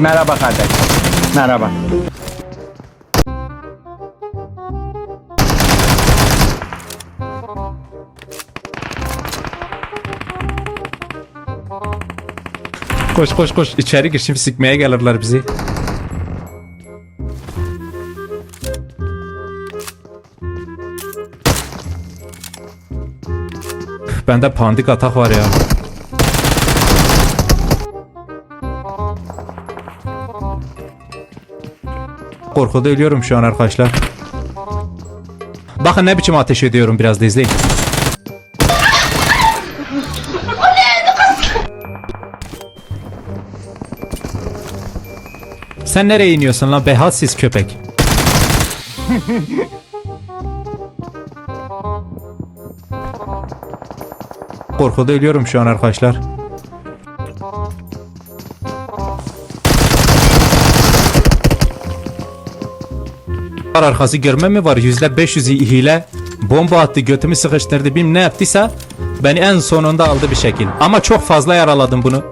Merhaba kardeş. Merhaba. Koş koş koş içeri gir şimdi sikmeye gelirler bizi. Bende pandik atak var ya. Korkuda ölüyorum şu an arkadaşlar. Bakın ne biçim ateş ediyorum biraz da izleyin. Sen nereye iniyorsun lan behatsiz köpek? Korkuda ölüyorum şu an arkadaşlar. Var arkası görme mi var? Yüzde 500'ü hile. Bomba attı götümü sıkıştırdı bilmem ne yaptıysa beni en sonunda aldı bir şekil. Ama çok fazla yaraladım bunu.